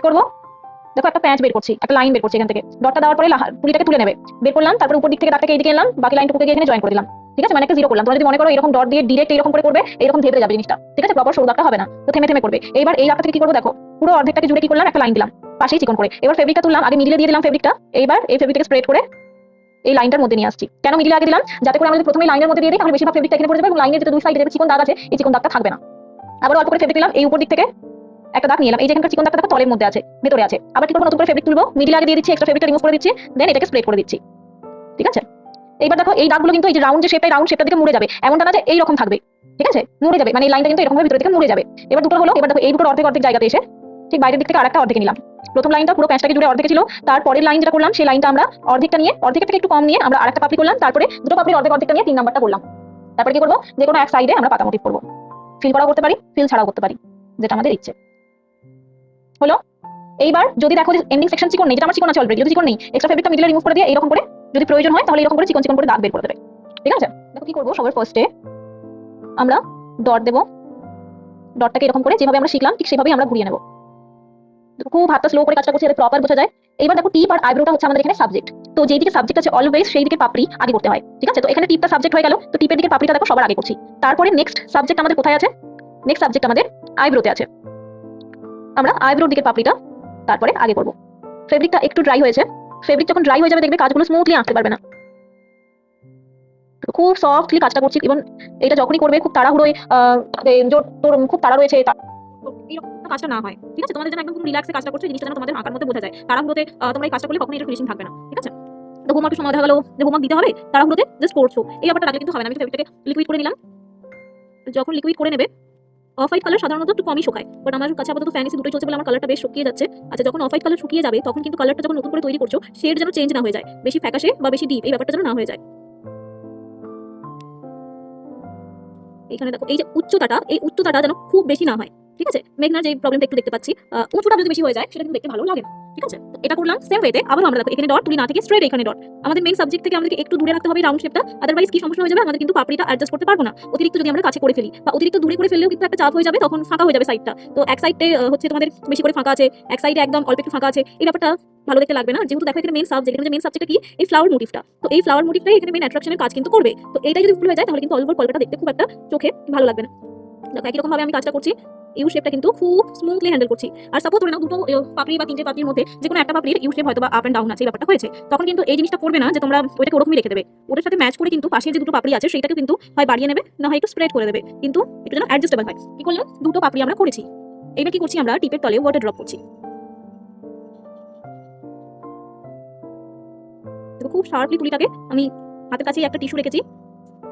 কি করব? দেখো, একটা প্যাঁচ বের করছি, একটা লাইন বের করছি এখান থেকে। ডটটা দেওয়ার পরে তুলিটাকে তুলে নেবে। বের করলাম, তারপর উপর দিক থেকে দাগটাকে এইদিকে এলাম বাকি লাইনটুকুকে এখানে জয়েন করে দিলাম। ঠিক আছে? মানে একটা জিরো করলাম। তোমরা যদি মনে করো এরকম ডট দিয়ে ডিরেক্ট এরকম করে করবে এরকম ধেপে যাবে জিনিসটা। ঠিক আছে? প্রপার সরু দাগটা হবে না। তো থেমে থেমে করবে। এইবার এই দাগটা থেকে কি করব দেখো? পুরো অর্ধেকটাকে জুড়ে কি করলাম? একটা লাইন দিলাম। পাশেই চিকন করে। এবার ফেব্রিকটা তুললাম, আগে মিডিলে দিয়ে দিলাম ফেব্রিকটা এইবার এই ফেব্রিকটাকে স্প্রেড করে এই লাইনটার মধ্যে নিয়ে আসছি। কেন মিডিলে আগে দিলাম? যাতে করে আমরা যদি প্রথমে লাইনের মধ্যে দিয়ে দিই, তাহলে বেশিরভাগ ফেব্রিকটা এখানে পড়ে যাবে এবং লাইনের যেটা দুই সাইডে চিকন দাগ আছে, এই চিকন দাগটা থাকবে না। আবার অল্প করে ফেব্রিক দিলাম এই উপর দিক থেকে একটা দাগ নিলাম এই যে এখানকার চিকন দাগটা তলের মধ্যে আছে, ভেতরে আছে। আবার কি করব? নতুন করে ফেব্রিক তুলবো মিডিল আগে দিয়ে দিচ্ছি এক্সট্রা ফেব্রিকটা রিমুভ করে দিচ্ছি দেন এটাকে স্প্রেড করে দিচ্ছি। ঠিক আছে? এইবার দেখো, এই দাগগুলো কিন্তু এই যে রাউন্ড যে শেপটা রাউন্ড শেপটা দিকে মুড়ে যাবে। এমনটা না যে এইরকম থাকবে। ঠিক আছে? মুড়ে যাবে। মানে এই লাইনটা কিন্তু এরকম ভাবে ভিতরে দিকে মুড়ে যাবে। এবার দুটো হলো, এবার দেখো, এই দুটো অর্ধেক অর্ধেক জায়গাতে এসে ঠিক বাইরের দিক থেকে আরেকটা অর্ধেক নিলাম। প্রথম লাইনটা পুরো প্যাঁচটাকে জুড়ে অর্ধেক ছিল। তারপরের লাইন যেটা করলাম, সেই লাইনটা আমরা অর্ধেকটা নিয়ে, অর্ধেকের থেকে একটু কম নিয়ে আমরা আরেকটা পাপড়ি করলাম। তারপরে দুটো পাপড়ির অর্ধেক অর্ধেকটা নিয়ে তিন নাম্বারটা করলাম। তারপরে কি করব? যে কোনো এক সাইডে আমরা পাতা মোটিভ করব। ফিল করাও করতে পারি ফিল ছাড়াও করতে পারি, যেটা আমাদের ইচ্ছে। হলো, এইবার যদি দেখো এন্ডিং সেকশন চিকন নেই, যেটা আমার চিকন আছে অলরেডি যদি চিকন নেই এক্সট্রা ফেব্রিকটা মিডিলে রিমুভ করে দিয়ে এরকম করে যদি প্রয়োজন হয়, তাহলে এরকম করে চিকন চিকন করে দাগ বের করে দেবে। ঠিক আছে? দেখো কি করব, সবার ফার্স্টে আমরা ডট দেবো। ডটটাকে এরকম করে যেভাবে আমরা শিখলাম, ঠিক সেভাবেই আমরা ঘুরিয়ে নেব। খুব হাতটা স্লো করে কাজটা করছি যাতে প্রপার বোঝা যায়। এবার দেখো টিপ আর আইব্রোটা হচ্ছে আমাদের এখানে সাবজেক্ট তো যেই দিকে সাবজেক্ট আছে অলওয়েজ সেই দিকে পাপড়ি আগে করতে হয়। ঠিক আছে? তো এখানে টিপটা সাবজেক্ট হয়ে গেল, তো টিপের দিকে পাপড়িটা দেখো সবার আগে করছি। তারপরে নেক্সট সাবজেক্ট আমাদের কোথায় আছে? নেক্সট সাবজেক্ট আমাদের আইব্রোতে আছে। আমরা আইব্রোর দিকে পাপড়িটা তারপরে আগে করব। ফেব্রিকটা একটু ড্রাই হয়েছে। ফেব্রিক যখন ড্রাই হয়ে যাবে, দেখবে কাজগুলো স্মুথলি আঁকতে পারবে না। খুব সফটলি কাজটা করছি। এবং এটা যখনই করবে, খুব তাড়াহুড়োয় তোর খুব তাড়া রয়েছে কাজটা না হয়। ঠিক আছে? তোমাদের যেন একদম রিল্যাক্সে কাজটা করছ জিনিসটা যেন তোমাদের আঁকার মধ্যে বোঝা যায়। তাড়াহুড়োতে তোমরা এই কাজটা করলে কখনোই এটা ফিনিশিং থাকবে না। ঠিক আছে? তো হোমওয়ার্ক সময় দেখা গেলো, যে হোমওয়ার্ক দিতে হবে, তাড়াহুড়োতে জাস্ট করছ। এই ব্যাপারটা রাখলে কিন্তু হবে না। আমি ফেব্রিকটাকে লিকুইড করে নিলাম। যখন লিকুইড করে নেবে অফ হোয়াইট কালার সাধারণত একটু কমই শুকায় বাট আমার কাছে আপাতত ফ্যানিসি দুটোই চলছে বলে আমার কালারটা বেশ শুকিয়ে যাচ্ছে। আচ্ছা যখন অফ হোয়াইট কালার শুকিয়ে যাবে, তখন কিন্তু কালারটা যখন নতুন করে তৈরি করছ শেড যেন চেঞ্জ না হয়ে যায়, বেশি ফ্যাকাশে বা বেশি ডিপ এই ব্যাপারটা যেন না হয়ে যায়। এখানে দেখো, এই যে উচ্চতাটা, এই উচ্চতাটা যেন খুব বেশি না হয়। ঠিক আছে? মেঘনার যে প্রবলেমটা একটু দেখতে পাচ্ছি উঁচুটা যদি বেশি হয়ে যায়, সেটা কিন্তু দেখতে ভালো লাগে না। ঠিক আছে? এটা করলাম সেম ওয়েতে আবারও আমরা এখানে ডট তুলি না থেকে স্ট্রেট এখানে ডট আমাদের মেইন সাবজেক্ট থেকে আমাদেরকে একটু দূরে রাখতে হবে রাউন্ড শেপটা আদারওয়াইজ কি সমস্যা হয়ে যাবে? আমাদের কিন্তু পাপড়িটা অ্যাডজাস্ট করতে পারব না। অতিরিক্ত যদি আমরা কাছে করে ফেলি, বা অতিরিক্ত দূরে করে ফেললেও কিন্তু একটা চাপ হয়ে যাবে, তখন ফাঁকা হয়ে যাবে সাইডটা তো এক সাইডে হচ্ছে তোমাদের বেশি করে ফাঁকা আছে, এক সাইডে একদম অল্প একটু ফাঁকা আছে, এই ব্যাপারটা ভালো দেখতে লাগবে না। যেহেতু দেখো এখানে মেন সাবজেক্ট এখানে মেইন সাবজেক্টটা কি? এই ফ্লাওয়ার মোটিভটা তো এই ফ্লাওয়ার মোটিভটাই এখানে মেন অ্যাট্রাকশনের কাজ কিন্তু করবে। তো এইটা যদি ভুল হয়ে যায়, তাহলে কিন্তু অলওভার কলকাতা দেখতে খুব একটা চোখে ভালো লাগবে না। দেখো, একই রকম ভাবে আমি কাজটা করছি। ইউ শেপটা কিন্তু খুব স্মুথলি হ্যান্ডেল করছি। আর সাপোজ ধরে নাও দুটো পাপড়ি বা তিনটে পাপড়ির মধ্যে যে কোনো একটা পাপড়ির ইউ শেপ হয়তো বা আপ ডাউন আছে ব্যাপারটা হয়েছে। তখন কিন্তু এই জিনিসটা করবে না যে তোমরা ওইটাকে ওরকমই রেখে দেবে। ওটার সাথে ম্যাচ করে কিন্তু পাশে যে দুটো পাপড়ি আছে সেটাকে কিন্তু হয় বাড়িয়ে নেবে, না হয় একটু স্প্রেড করে দেবে। কিন্তু একটু যেন অ্যাডজাস্টেবল হয়। কি করলাম? দুটো পাপড়ি আমরা করেছি। এবার কি করছি আমরা? টিপের তলে ওয়াটার ড্রপ করছি। খুব শার্পলি তুলিটাকে আমি হাতের কাছেই একটা টিস্যু রেখেছি।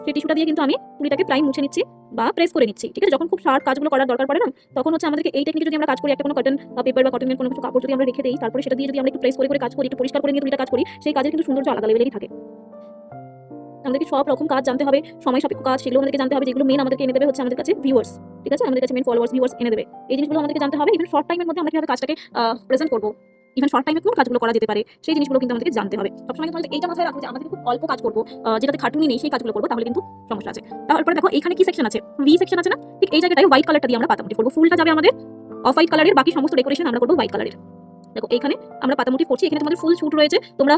সেই টিস্যুটা দিয়ে কিন্তু আমি তুলিটাকে প্রায় মুছে নিচ্ছি বা প্রেস করে নিচ্ছি, ঠিক আছে? যখন খুব শার্প কাজগুলো করার দরকার পড়ে না, তখন হচ্ছে আমাদেরকে এই টেকনিক যদি আমরা কাজ করি, একটা কোনো কটন পেপার বা কটনের কোনো কিছু কাপড় যদি আমরা রেখে দিই, তারপরে সেটা দিয়ে যদি আমরা একটু প্রেস করে করে কাজ করি, একটু পরিষ্কার করে নিয়ে তুলিটা কাজ করি, সেই কাজের কিন্তু সৌন্দর্য আলাদা লেভেলেরই থাকে। আমাদেরকে সব রকম কাজ জানতে হবে, সময় সাপেক্ষ কাজ, সেগুলো আমাদেরকে জানতে হবে, যেগুলো মেন আমাদেরকে এনে দেবে হচ্ছে আমাদের কাছে ভিউয়ার্স ঠিক আছে? আমাদের কাছে মেন ফলোয়ার্স ভিউয়ার্স এনে দেবে। এই জিনিসগুলো আমাদেরকে জানতে হবে ইভেন শর্ট টাইমের মধ্যে আমরা কীভাবে কাজটাকে প্রেজেন্ট করব। ইভেন শর্ট টাইমে কোন কাজগুলো করা যেতে পারে, সেই জিনিসগুলো কিন্তু আমাদেরকে জানতে হবে। সবসময় কিন্তু এইটা মাথায় রাখব যে আমাদের খুব অল্প কাজ করব যেটাতে খাটুনি নেই সেই কাজগুলো করব, তাহলে কিন্তু সমস্যা আছে। তারপরে দেখো, এখানে কি সেকশন আছে? ভি সেকশন আছে না? ঠিক এই জায়গাটায় হোয়াইট কালারটা দিয়ে আমরা পাতামুটি করব। ফুলটা যাবে আমাদের অফ হোয়াইট কালারের বাকি সমস্ত ডেকোরেশন আমরা করব হোয়াইট কালারের দেখো, এখানে আমরা পাতামুটি করছি, এখানে তোমাদের ফুল শুট রয়েছে। তোমরা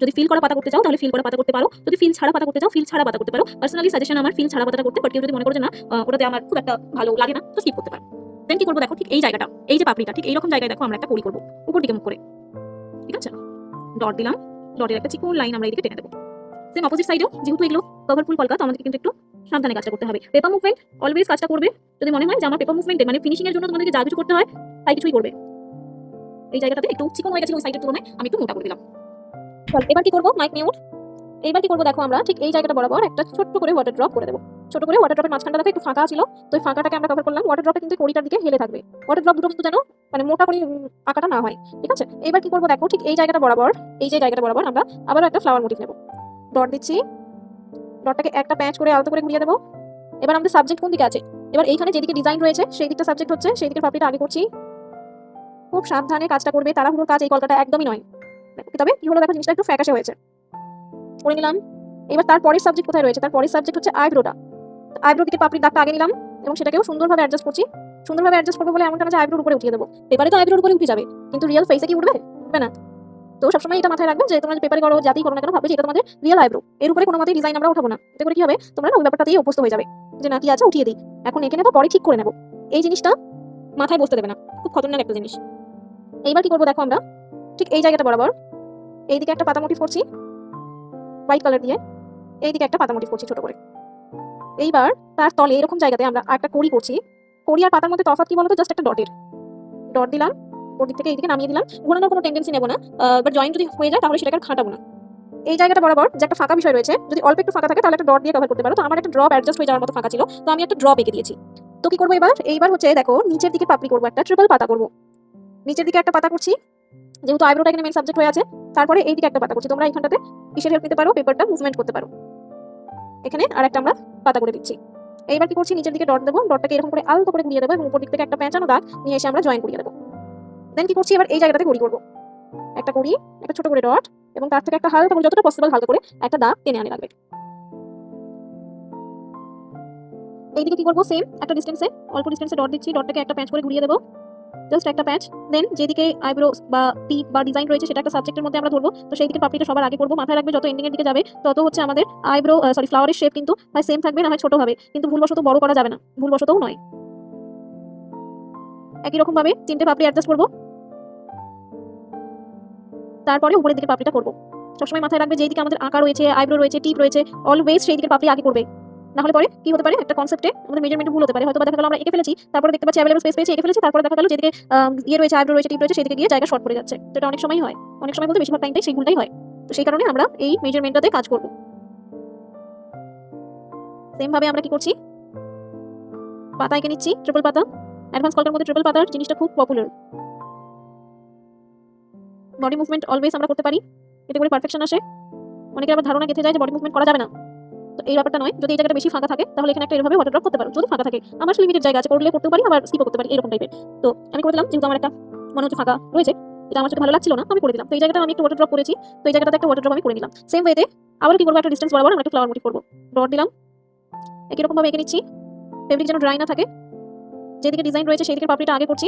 যদি ফিল করা পাতা করতে চাও, তাহলে ফিল করা পাতা করতে পারো। যদি ফিল ছাড়া পাতা করতে চাও ফিল ছাড়া পাতা করতে পারো। পার্সোনালি সাজেশন আমার ফিল ছাড়া পাতা করতে বাট কেউ যদি মনে করো না ওটাতে আমার খুব একটা ভালো লাগে না, তো স্কিপ করতে পারো। দেন কি করব? দেখো, ঠিক এই জায়গাটা, এই যে পাপড়িটা, ঠিক এইরকম জায়গায় দেখো আমরা একটা করি করব। উপর দিকে মুখ করে। ঠিক আছে? ডট দিলাম। ডটের একটা চিকন লাইন আমরা এদিকে টেনে দেবো। সেম অপোজিট সাইডেও যেহেতু এগুলো কভারফুল কলকা, তো আমাদেরকে কিন্তু একটু সাবধানে কাজটা করতে হবে। পেপার মুভমেন্ট অলওয়েজ কাজটা করবে। যদি মনে হয় যে আমার পেপার মুভমেন্টে মানে ফিনিশিংয়ের জন্য তোমাদেরকে যা কিছু করতে হয়, তাই কিছুই করবে। এই জায়গাটাতে একটু চিকন হয়ে গেছে ওই সাইডের তুলনায়, আমি একটু মোটা করে দিলাম। চল, এবার কি করব? মাইক মিউট এইবার কি করব? দেখো আমরা, ঠিক এই জায়গাটা বরাবর একটা ছোট্ট করে ওয়াটার ড্রপ করে দেবো। ছোট করে ওয়াটার ড্রপের মাঝখানটা দেখো একটু ফাঁকা ছিল, তো ওই ফাঁকাটাকে আমরা কভার করলাম। ওয়াটার ড্রপটা কিন্তু কড়িটার দিকে হেলে থাকবে। ওয়াটার ড্রপ দুটো কিন্তু যেন মানে মোটা করে আঁকাটা না হয়, ঠিক আছে? এবার কি করব দেখো, ঠিক এই জায়গাটা বরাবর, এই যে জায়গাটা বরাবর আমরা আবারও একটা ফ্লাওয়ার মোটিভ নেব। ডট দিচ্ছি। ডটটাকে একটা প্যাচ করে আলতো করে ঘুরিয়ে দেবো। এবার আমাদের সাবজেক্ট কোন দিকে আছে? এবার এইখানে যেদিকে ডিজাইন রয়েছে সেই দিকটা সাবজেক্ট হচ্ছে সেই দিকের পাপড়িটা আগে করছি। খুব সাবধানে কাজটা করবে তারা তাড়াহুড়োর কাজ এই কলকাটা একদমই নয়। তবে কি হলো দেখো, জিনিসটা একটু ফ্যাকাশে হয়েছে। করে নিলাম। এবার তার পরের সাবজেক্ট কোথায় রয়েছে? তার পরের সাবজেক্ট হচ্ছে আইব্রোটা আইব্রো দিকে পাপড়ির দাগটা আগে নিলাম এবং সেটাকেও সুন্দরভাবে অ্যাডজাস্ট করছি। সুন্দরভাবে অ্যাডজাস্ট করব বলে এমনটা না যে আইব্রোর উপরে উঠিয়ে দেবো। পেপারে তো আইব্রোর উপরে উঠে যাবে, কিন্তু রিয়েল ফেসে কি উঠবে? উঠবে না। তো সবসময় এটা মাথায় রাখবে যে তোমরা যে পেপারে করো যাতেই করো না কেন, ভাববে যে তোমাদের রিয়েল আইব্রো। এর উপরে কোনো মতেই ডিজাইন আমরা উঠাবো না। এতে করে কি হবে? তোমরা ওই ব্যাপারটাতেই অভ্যস্ত হয়ে যাবে যে না, কি আছে, উঠিয়ে দিই। এখন এঁকে নেব, পরে ঠিক করে নেব। এই জিনিসটা মাথায় বসতে দেবে না। খুব খতরনাক একটা জিনিস। এইবার কি করব দেখো আমরা? ঠিক এই জায়গাটা বরাবর। এইদিকে একটা পাতা মোটিভ করছি। হোয়াইট কালার দিয়ে। এইদিকে একটা পাতা মোটিভ করছি ছোট করে। এইবার তার তলে এরকম জায়গাতে আমরা একটা কড়ি করছি। কড়ি আর পাতার মধ্যে তফাৎ কি বলতো? জাস্ট একটা ডটের ডট দিলাম ওর দিক থেকে এইদিকে নামিয়ে দিলাম। ঘোরানোর কোনো টেন্ডেন্সি নেব না। বাট জয়েন্ট যদি হয়ে যায় তাহলে সেটাকে খাটাবো না। এই জায়গাটা বরাবর যে একটা ফাঁকা বিষয় রয়েছে, যদি অল্প একটু ফাঁকা থাকে তাহলে একটা ডট দিয়ে কভার করতে পারো। তো আমার একটা ড্রপ অ্যাডজাস্ট হয়ে যাওয়ার মতো ফাঁকা ছিল। তো আমি একটা ড্রপ এঁকে দিয়েছি। তো কি করব এবার? এইবার হচ্ছে দেখো, নিচের দিকে পাপড়ি করব একটা ট্রিপল পাতা করব। নিচের দিকে একটা পাতা করছি, যেহেতু আইব্রোটা এখানে মেন সাবজেক্ট হয়ে আছে, তারপরে এই দিকে একটা পাতা করছি। তোমরা এখানটাতে কিসের হেল্প নিতে পারো? পেপারটা মুভমেন্ট করতে পারো। এখানে আর একটা আমরা পাতা করে দিচ্ছি। এইবার কি করছি? নিচের দিকে ডট দেবো। ডটটাকে এরকম করে আলতো করে ঘুরিয়ে দেবো এবং উপর দিক থেকে একটা পেঁচানো দাগ নিয়ে এসে আমরা জয়েন করিয়ে দেবো। দেন কি করছি? এবার এই জায়গাটাতে করি করব। একটা করি একটা ছোট করে ডট এবং তার থেকে একটা হালকা করে, যতটা পসিবল হালকা করে একটা দাগ টেনে আনে লাগবে। এইদিকে কি করব? সেম একটা ডিস্টেন্সে অল্প ডিস্টেন্সে ডট দিচ্ছি। ডটটাকে একটা প্যাঁচ করে ঘুরিয়ে দেবো। জাস্ট একটা প্যাচ দেন যেদিকে আইব্রো বা টিপ বা ডিজাইন রয়েছে সেটা একটা সাবজেক্টের মধ্যে আমরা ধরবো। তো সেই দিকে পাপড়িটা সবার আগে করব। মাথায় রাখবে যত এন্ডিং এর দিকে যাবে, তত হচ্ছে আমাদের আইব্রো সরি ফ্লাওয়ারের শেপ কিন্তু হয় সেম থাকবে, না হয় ছোট হবে। কিন্তু ভুলবশত বড় করা যাবে না। ভুলবশতও নয়। একই রকম ভাবে তিনটে পাপড়ি অ্যাডজাস্ট করব। তারপরে উপরের দিকে পাপড়িটা করব। সবসময় মাথায় রাখবে যেদিকে আমাদের আঁকা রয়েছে আইব্রো রয়েছে টিপ রয়েছে অলওয়েজ সেই দিকে পাপড়ি আগে করবে। না হলে পরে কি হতে পারে? একটা কনসেপ্টে আমাদের মেজারমেন্ট ভুল হতে পারে। হয়তো দেখা গেল আমরা এঁকে ফেলেছি, তারপরে দেখতে পাচ্ছি অ্যাভেলেবল স্পেস পেয়েছি, এঁকে ফেলেছি, তারপরে দেখা গেল যেদিকে ইয়ে রয়েছে আইব্রো রয়েছে টিপ রয়েছে, সেদিকে গিয়ে জায়গা শর্ট পড়ে যাচ্ছে। তো এটা অনেক সময় হয়। অনেক সময় বলতে বেশিরভাগ টাইমটাই সেই হয়। তো সেই কারণে আমরা এই মেজারমেন্টটাতে কাজ করব। সেম ভাবে আমরা কি করছি? পাতা এঁকে নিচ্ছি ট্রিপল পাতা। অ্যাডভান্স কলকার মধ্যে ট্রিপল পাতার জিনিসটা খুব পপুলার বডি মুভমেন্ট অলওয়েজ আমরা করতে পারি। এতে করে পারফেকশন আসে। অনেকের আবার ধারণা গেঁথে যায় যে বডি মুভমেন্ট করা যাবে না। এই ব্যাপারটা নয়, যদি এই জায়গাটা বেশি ফাঁকা থাকে, তাহলে এখানে একটা এভাবে ওয়াটার ড্রপ করতে পারো। যদি ফাঁকা থাকে, আমার লিমিটেড জায়গা আছে করলে করতে পারি, আবার স্কিপও করতে পারি, এরকম টাইপের তো আমি করে দিলাম, যেহেতু আমার একটা মনে হচ্ছে ফাঁকা রয়েছে, এটা আমার চোখে ভালো লাগছিল না, আমি করে দিলাম। তো এই জায়গাটা আমি একটা ওয়াটার ড্রপ করেছি, তো এই জায়গাটাতে একটা ওয়াটার ড্রপ আমি করে নিলাম। সেম ওয়েতে আবার কি করব, একটা ডিস্টেন্স বরাবর আমরা একটা ফ্লাওয়ার মোটিভ করব। ডট দিলাম, একই রকম ভাবে এঁকে নিচ্ছি ফেব্রিক যেন ড্রাই না থাকে। যেদিকে ডিজাইন রয়েছে সেদিকে পাপড়িটা আগে করছি।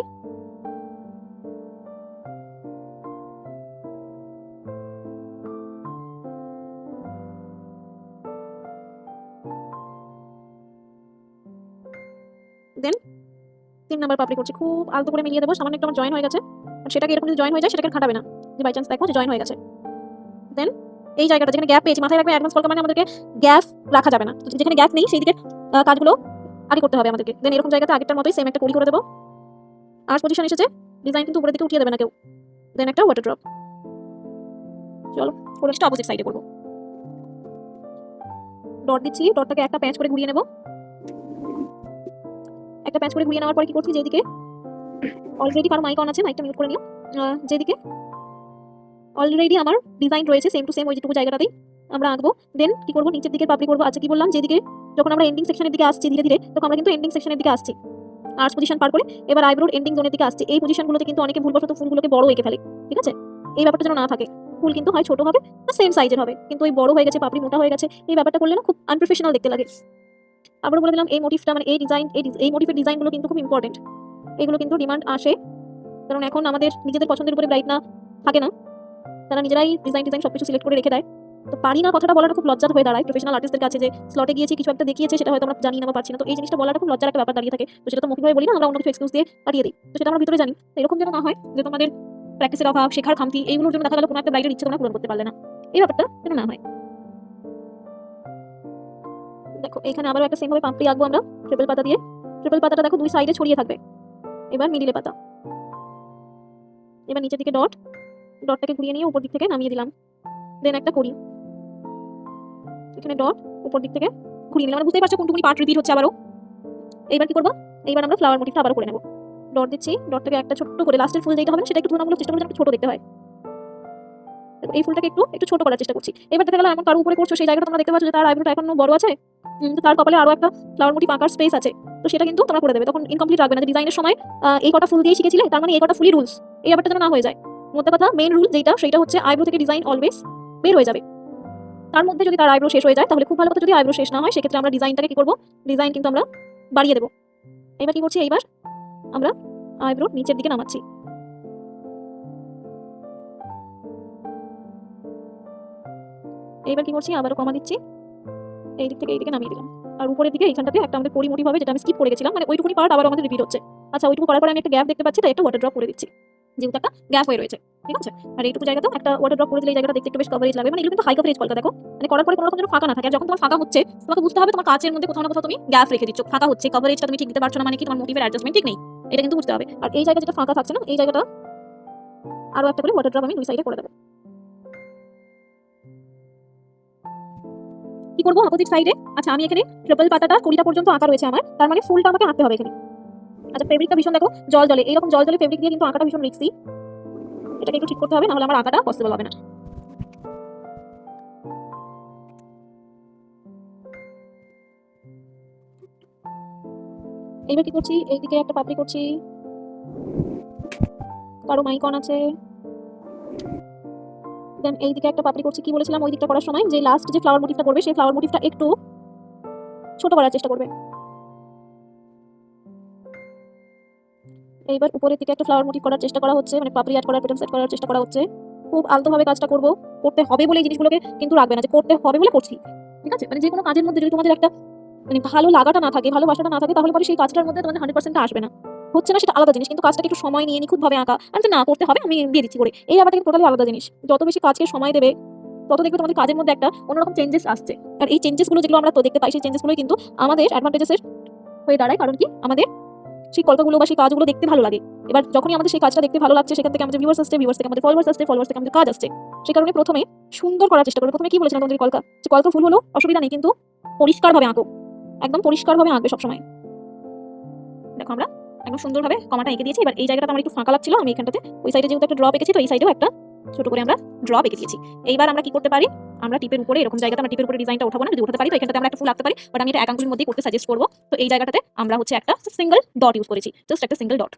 তিন নাম্বার পাপড়ি করছি। খুব আলতো করে মিলিয়ে দেবো, সামান্য একটু আমার জয়েন হয়ে গেছে। আর সেটাকে এরকম যদি জয়েন হয়ে যায়, সেটাকে খাটাবে না। যে বাই চান্স দেখো যে জয়েন হয়ে গেছে। দেন এই জায়গাটা যেখানে গ্যাপ পেয়েছি, মাথায় রাখবে অ্যাডভান্স মানে আমাদেরকে গ্যাপ রাখা যাবে না। যেখানে গ্যাপ নেই সেই দিকে কাজগুলো আগে করতে হবে আমাদেরকে। দেন এরকম জায়গাতে আগেরটার মতোই সেম একটা কড়ি করে দেবো। আর পজিশন এসেছে ডিজাইন কিন্তু উপরের দিকে উঠিয়ে দেবে না কেউ। দেন একটা ওয়াটার ড্রপ চলো কোরেসটা অপোজিট সাইডে করব ডট দিচ্ছি ডটটাকে একটা প্যাচ করে ঘুরিয়ে নেব। একটা প্যাচ করে ঘুরিয়ে নেওয়ার পর কি করছি? যেদিকে অলরেডি কারও মাইক অন আছে মাইকটা মিউট করে নিও। যেদিকে অলরেডি আমার ডিজাইন রয়েছে সেম টু সেম ওই যেটুকু জায়গাটাতেই আমরা আঁকবো। দেন কি করব? নিচের দিকে পাবলিক করব। আচ্ছা কি বললাম? যেদিকে যখন আমরা এন্ডিং সেকশনের দিকে আসছি ধীরে ধীরে, তখন আমরা কিন্তু এন্ডিং সেকশনের দিকে আসছি। আর্টস পজিশন পার করে এবার আইব্রোর এন্ডিং জোনের দিকে আসছে। এই পজিশনগুলোতে কিন্তু অনেকে ভুলবশত ফুলগুলোকে বড় এঁকে ফেলে, ঠিক আছে? এই ব্যাপারটা যেন না থাকে। ফুল কিন্তু হয় ছোট হবে সেম সাইজের হবে। কিন্তু ওই বড় হয়ে গেছে, পাপড়ি মোটা হয়ে গেছে, এই ব্যাপারটা করলে না খুব আনপ্রফেশনাল দেখতে লাগে। আবার বলে দিলাম, এই মোটিভটা মানে এই ডিজাইন এই মোটিভের ডিজাইনগুলো কিন্তু খুব ইম্পর্টেন্ট এগুলো কিন্তু ডিমান্ড আসে। কারণ এখন আমাদের নিজেদের পছন্দের উপরে ব্রাইট না থাকে না। তারা নিজেরাই ডিজাইন ডিজাইন সবকিছু সিলেক্ট করে রেখে দেয়। তো পারি না কথাটা বলাটা খুব লজ্জার হয়ে দাঁড়ায়। প্রফেশনাল আর্টিস্টদের কাছে যে স্লটে গিয়েছি, কিছু একটা দেখিয়েছে, সেটা হয়তো আমরা জানি না পারছি না। তো এই জিনিসটা বলাটা খুব লজ্জার একটা ব্যাপার দাঁড়িয়ে থাকে। তো সেটা তো মুখে বলি না, আমরা অন্য কিছু এক্সকিউজ দিয়ে পাঠিয়ে দিই। তো সেটা আমরা ভিতরে জানি। এরকম যেন না হয় যে তোমাদের প্র্যাকটিসের অভাব, শেখার খামতি, এইগুলোর জন্য দেখা গেল কোনো একটা ব্রাইডের ইচ্ছে তোমরা পূরণ করতে পারলে না। এই ব্যাপারটা যেন না হয়। দেখো, এখানে আবারও একটা সেম ভাবে পাম্পড়ি আঁকবো আমরা ট্রিপল পাতা দিয়ে। ট্রিপল পাতাটা দেখো, দুই সাইডে ছড়িয়ে থাকবে। এবার মিডিলে পাতা। এবার নিচের দিকে ডট ডটটাকে ঘুরিয়ে নিয়ে উপর দিক থেকে নামিয়ে দিলাম। দেন একটা করি এখানে ডট উপর দিক থেকে ঘুরিয়ে নিলাম। মানে বুঝতেই পারছ কোনটুকুনি পার্ট রিপিট হচ্ছে আবারও। এইবার কি করব? এইবার আমরা ফ্লাওয়ার মোটিভটা আবার করে নেব। ডট দিচ্ছি ডটটাকে একটা ছোট্ট করে লাস্টের ফুল যেটা হবে সেটা একটু তুলনামূলক চেষ্টা একটু ছোট দেখতে হয়। এই ফুলটাকে একটু একটু ছোট করার চেষ্টা করছি। এবার দেখা গেল, এমন কারও উপরে করছ, সেই জায়গাটা তোমরা দেখতে পাচ্ছ যে তার আইব্রোটা এখনও বড় আছে। তার কপালে আরও একটা ফ্লাওয়ার মোটিভ আঁকার স্পেস আছে। তো সেটা কিন্তু তোমরা করে দেবে। তখন ইনকমপ্লিট রাখবে না। যে ডিজাইনের সময় এই কটা ফুল দিয়ে শিখেছিলে, তার মানে এই কটা ফুলই রুলস এই ব্যাপারটা যেন না হয়ে যায়। মধ্যে কথা মেইন রুল যেটা সেটা হচ্ছে আইব্রো থেকে ডিজাইন অলওয়েজ বের হয়ে যাবে। তার মধ্যে যদি তার আইব্রো শেষ হয়ে যায়, তাহলে খুব ভালো কথা যদি আইব্রো শেষ না হয়। সেক্ষেত্রে আমরা ডিজাইনটাকে কি করব? ডিজাইন কিন্তু আমরা বাড়িয়ে দেবো। এবার কি করছি? এইবার আমরা আইব্রো নিচের দিকে নামাচ্ছি। এইবার কি করছি? আবারও কমা দিচ্ছি। এই দিক থেকে এই দিকে নামিয়ে দিলাম। আর উপরের দিকে এইখানটাতে একটা আমাদের পরিমোটিভ হবে যেটা আমি স্কিপ করে গেছিলাম মানে ওইটুকুনি পার্ট আবার আমাদের রিপিট হচ্ছে। আচ্ছা ওইটুকু করার পরে আমি একটা গ্যাপ দেখতে পাচ্ছি, তাই একটা ওয়াটার ড্রপ করে দিচ্ছি। যেহেতু একটা গ্যাপ হয়ে রয়েছে, ঠিক আছে? আর এইটুকু জায়গাতেও একটা ওয়াটার ড্রপ করে দিলে এই জায়গাটা দেখতে একটু বেশ কভারেজ লাগবে। মানে এগুলো কিন্তু হাই কভারেজ কলকা দেখো। মানে করার পরে কোনো রকম যেন ফাঁকা না থাকে। আর যখন তোমার ফাঁকা হচ্ছে, তোমাকে বুঝতে হবে তোমার কাচের মধ্যে কোথাও না কোথাও তুমি গ্যাপ রেখে দিচ্ছ। ফাঁকা হচ্ছে কভারেজটা তুমি ঠিক দিতে পারছ না মানে কি তোমার মোটিভের অ্যাডজাস্টমেন্ট ঠিক নেই। এটা কিন্তু বুঝতে হবে। আর এই জায়গা যেটা ফাঁকা থাকছে না, এই জায়গাটা আরও একটা করে ওয়াটার ড্রপ আমি দুই সাইডে করে দেবো। কি করব? অপোজিট সাইডে আচ্ছা আমি এখানে ট্রিপল পাতাটা কুড়িটা পর্যন্ত আঁকা রয়েছে আমার। তার মানে ফুলটা আমাকে আঁকতে হবে এখানে। আচ্ছা ফেব্রিকটা ভীষণ দেখো, জল জলে। এরকম জল জলে ফেব্রিক দিয়ে কিন্তু আঁকাটা ভীষণ রিক্সি এটাকে একটু ঠিক করতে হবে, নাহলে আমার আঁকাটা পসিবল হবে না। এইবার কি করছি? এইদিকে একটা পাপড়ি করছি। কারও মাইকন আছে। দেন এইদিকে একটা পাপড়ি করছি। কি বলেছিলাম? ওই দিকটা করার সময় যে লাস্ট যে ফ্লাওয়ার মোটিভটা করবে, সেই ফ্লাওয়ার মোটিভটা একটু ছোট করার চেষ্টা করবে। এইবার উপরের দিকে একটা ফ্লাওয়ার মোটিভ করার চেষ্টা করা হচ্ছে মানে পাপড়ি অ্যাড করার পেটন সেট করার চেষ্টা করা হচ্ছে। খুব আলতোভাবে কাজটা করব, করতে হবে বলে এই জিনিসগুলোকে কিন্তু রাখবে না, যে করতে হবে বলে করছি। ঠিক আছে? মানে যে কোনো কাজের মধ্যে যদি তোমাদের একটা মানে ভালো লাগাটা না থাকে, ভালোবাসাটা না থাকে, তাহলে পরে সেই কাজটার মধ্যে তোমাদের হান্ড্রেড পার্সেন্ট আসবে না। হচ্ছে না সেটা আলাদা জিনিস, কিন্তু কাজটাকে একটু সময় নিয়ে নিখুঁতভাবে আঁকা। যে না, করতে হবে, আমি দিয়ে দিচ্ছি করে। এই ব্যাপারটা কিন্তু টোটালি আলাদা জিনিস। যত বেশি কাজকে সময় দেবে, তত দেখবে তোমাদের কাজের মধ্যে একটা অন্যরকম চেঞ্জেস আসছে। আর এই চেঞ্জেসগুলো যেগুলো আমরা তো দেখতে পাই, সেই চেঞ্জেসগুলোই কিন্তু আমাদের অ্যাডভান্টেজেসের হয়ে দাঁড়ায়। কারণ কি? আমাদের সেই কল্পগুলো বা সেই কাজগুলো দেখতে ভালো লাগে। এবার যখনই আমাদের সেই কাজটা দেখতে ভালো লাগছে, সেখান থেকে আমাদের ভিউয়ার্স আসছে ভিউয়ার্স থেকে আমাদের ফলোয়ার্স আসছে ফলোয়ার্স থেকে আমাদের কাজ আসছে। সেই কারণে প্রথমে সুন্দর করার চেষ্টা করবে। প্রথমে কি বলেছিলাম তোমাদের কলকা? যে কলকা ফুল হলো, অসুবিধা নেই, কিন্তু পরিষ্কারভাবে আঁকো। একদম পরিষ্কারভাবে আঁকবে সবসময়। দেখো আমরা একদম সুন্দরভাবে কমাটা এঁকে দিয়েছি। এবার এই জায়গাটা আমার একটু ফাঁকা লাগছিল, আমি এখানটাতে ওই সাইডে যেহেতু একটা ড্রপ এঁকেছি, তো এই সাইডেও একটা ছোট করে আমরা ড্রপ এঁকে দিয়েছি। এইবার আমরা কি করতে পারি? আমরা টিপের উপরে, এরকম জায়গাতে আমরা টিপের উপরে ডিজাইনটা উঠাবো না যদি উঠতে পারি, তো এখানটাতে আমরা একটা ফুল আঁকতে পারি বাট আমি এটা এক মধ্যেই করতে সাজেস্ট করব। তো এই জায়গাটাতে আমরা হচ্ছে একটা সিঙ্গল ডট ইউজ করেছি জাস্ট একটা সিঙ্গল ডট